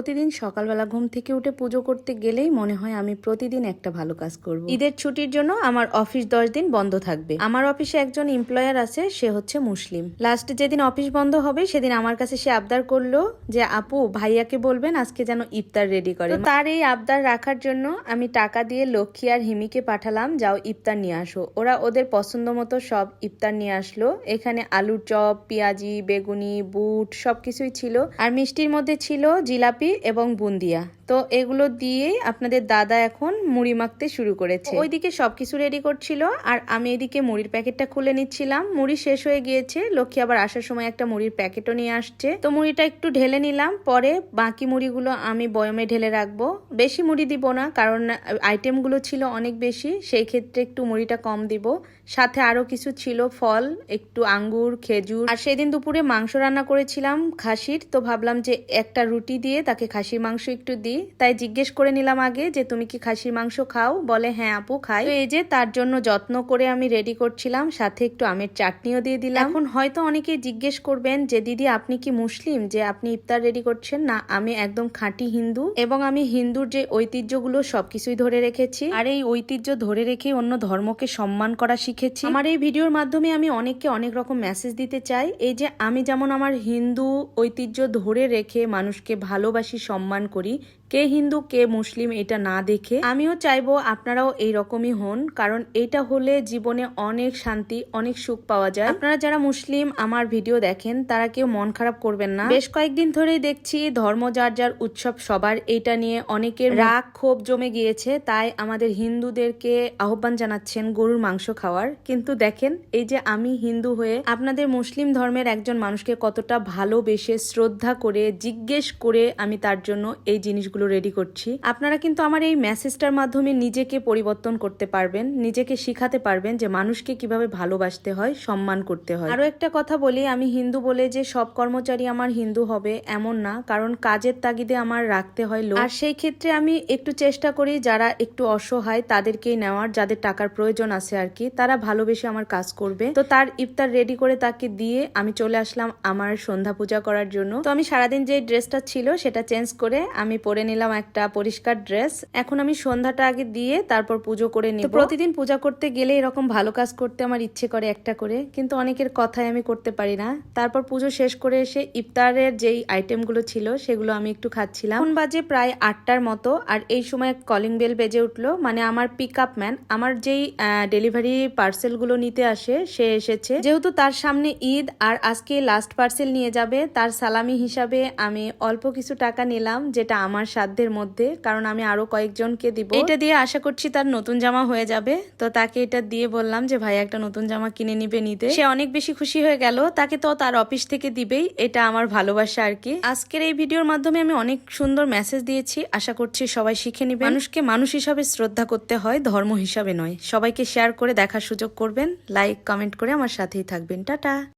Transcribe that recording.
প্রতিদিন সকালবেলা ঘুম থেকে উঠে পুজো করতে গেলেই মনে হয় আমি প্রতিদিন একটা ভালো কাজ করব। ঈদের ছুটির জন্য আমার অফিস দশ দিন বন্ধ থাকবে। আমার অফিসে একজন এমপ্লয়ার আছে, সে হচ্ছে মুসলিম। লাস্ট যেদিন অফিস বন্ধ হবে, সেদিন আমার কাছে সে আবদার করল যে, আপু, ভাইয়াকে বলবেন আজকে যেন ইফতার রেডি করে। তার এই আবদার রাখার জন্য আমি টাকা দিয়ে লক্ষ্মী আর হিমিকে পাঠালাম, যাও ইফতার নিয়ে আসো। ওরা ওদের পছন্দ মতো সব ইফতার নিয়ে আসলো। এখানে আলুর চপ, পেঁয়াজি, বেগুনি, বুট সবকিছুই ছিল। আর মিষ্টির মধ্যে ছিল জিলাপি এবং বুন্দিয়া। তো এগুলো দিয়ে আপনাদের দাদা এখন মুড়ি মাখতে শুরু করেছে। ওইদিকে সবকিছু রেডি করছিল, আর আমি এদিকে মুড়ির প্যাকেটটা খুলে নিচ্ছিলাম। মুড়ি শেষ হয়ে গিয়েছে, লক্ষ্মী আবার আসার সময় একটা মুড়ির প্যাকেটও নিয়ে আসছে। তো মুড়িটা একটু ঢেলে নিলাম, পরে বাকি মুড়িগুলো আমি বয়মে ঢেলে রাখব। বেশি মুড়ি দিব না, কারণ আইটেমগুলো ছিল অনেক বেশি, সেই ক্ষেত্রে একটু মুড়িটা কম দিব। সাথে আরও কিছু ছিল, ফল, একটু আঙ্গুর, খেজুর। আর সেদিন দুপুরে মাংস রান্না করেছিলাম খাসির, তো ভাবলাম যে একটা রুটি দিয়ে তাকে খাসির মাংস একটু দিই। তাই জিজ্ঞেস করে নিলাম আগে যে তুমি কি খাসির মাংস খাও? বলে হ্যাঁ আপু, খাই। তো এই যে তার জন্য যত্ন করে আমি রেডি করছিলাম, সাথে একটু আমের চাটনিও দিয়ে দিলাম। এখন হয়তো অনেকেই জিজ্ঞেস করবেন যে, দিদি, আপনি কি মুসলিম? যে আপনি ইফতার রেডি করছেন? না, আমি একদম খাঁটি হিন্দু এবং আমি হিন্দুর যে ঐতিহ্যগুলো সবকিছুই ধরে রেখেছি। আর এই ঐতিহ্য ধরে রেখে অন্য ধর্মকে সম্মান করা শিখেছি। আমার এই ভিডিওর মাধ্যমে আমি অনেককে অনেক রকম মেসেজ দিতে চাই। এই যে আমি যেমন আমার হিন্দু ঐতিহ্য ধরে রেখে মানুষকে ভালোবাসি, সম্মান করি কে হিন্দু, কে মুসলিম এটা না দেখে আমিও চাইব আপনারাও এই রকমই হন, কারণ এটা হলে জীবনে অনেক শান্তি, অনেক সুখ পাওয়া যায়। আপনারা যারা মুসলিম আমার ভিডিও দেখেন, তারা কেউ মন খারাপ করবেন না। বেশ কয়েকদিন ধরেই দেখছি ধর্ম যার যার উৎসব সবার, এটা নিয়ে অনেকের রাগ ক্ষোভ জমে গিয়েছে, তাই আমাদের হিন্দুদেরকে আহ্বান জানাচ্ছেন গরুর মাংস খাওয়ার। কিন্তু দেখেন, এই যে আমি হিন্দু হয়ে আপনাদের মুসলিম ধর্মের একজন মানুষকে কতটা ভালোবেসে শ্রদ্ধা করে, জিজ্ঞেস করে আমি তার জন্য এই জিনিসগুলো রেডি করছি। আপনারা কিন্তু আমার এই মেসেজটার মাধ্যমে নিজেকে পরিবর্তন করতে পারবেন, নিজেকে শিখাতে পারবেন যে মানুষকে কীভাবে ভালোবাসতে হয়, সম্মান করতে হয়। আরও একটা কথা বলি, আমি হিন্দু বলে যে সব কর্মচারী আমার হিন্দু হবে এমন না, কারণ কাজের তাগিদে আমার রাখতে হয় লোক। আর সেই ক্ষেত্রে আমি একটু চেষ্টা করি, যারা একটু অসহায় তাদেরকেই নেওয়ার, যাদের টাকার প্রয়োজন আছে আর কি, তারা ভালোবেসে আমার কাজ করবে। তো তার ইফতার রেডি করে তাকে দিয়ে আমি চলে আসলাম আমার সন্ধ্যা পূজা করার জন্য। তো আমি সারাদিন যে ড্রেসটা ছিল সেটা চেঞ্জ করে আমি পরে নিলাম একটা পরিষ্কার ড্রেস। এখন আমি সন্ধ্যাটা আগে দিয়ে তারপর পুজো করে নিই প্রতিদিন পূজা করতে গেলে এরকম ভালো কাজ করতে আমার ইচ্ছে করে একটা করে। কিন্তু অনেকের কথায় আমি করতে পারি না। তারপর পুজো শেষ করে এসে ইফতারের যেই আইটেমগুলো ছিল সেগুলো আমি একটু খাচ্ছিলাম। এখন বাজে প্রায় আটটার মতো আর এই সময় কলিং বেল বেজে উঠল। মানে আমার পিক আপ ম্যান আমার যেই ডেলিভারি পার্সেলগুলো নিতে আসে সে এসেছে। যেহেতু তার সামনে ঈদ আর আজকে লাস্ট পার্সেল নিয়ে যাবে তার সালামি হিসাবে আমি অল্প কিছু টাকা নিলাম যেটা আমার সাধ্যের মধ্যে, কারণ আমি আরও কয়েকজনকে দিব। এটা দিয়ে আশা করছি তার নতুন জামা হয়ে যাবে। তো তাকে এটা দিয়ে বললাম যে, ভাই, একটা নতুন জামা কিনে নিবে নিতে। সে অনেক বেশি খুশি হয়ে গেল। তাকে তো তার অফিস থেকে দিবেই। এটা আমার ভালোবাসা আর কি। আজকের এই ভিডিওর মাধ্যমে আমি অনেক সুন্দর মেসেজ দিয়েছি। আশা করছি সবাই শিখে নিবে মানুষকে মানুষ হিসাবে শ্রদ্ধা করতে হয়, ধর্ম হিসাবে নয়। সবাইকে শেয়ার করে দেখার সুযোগ করবেন। লাইক কমেন্ট করে আমার সাথেই থাকবেন। টাটা!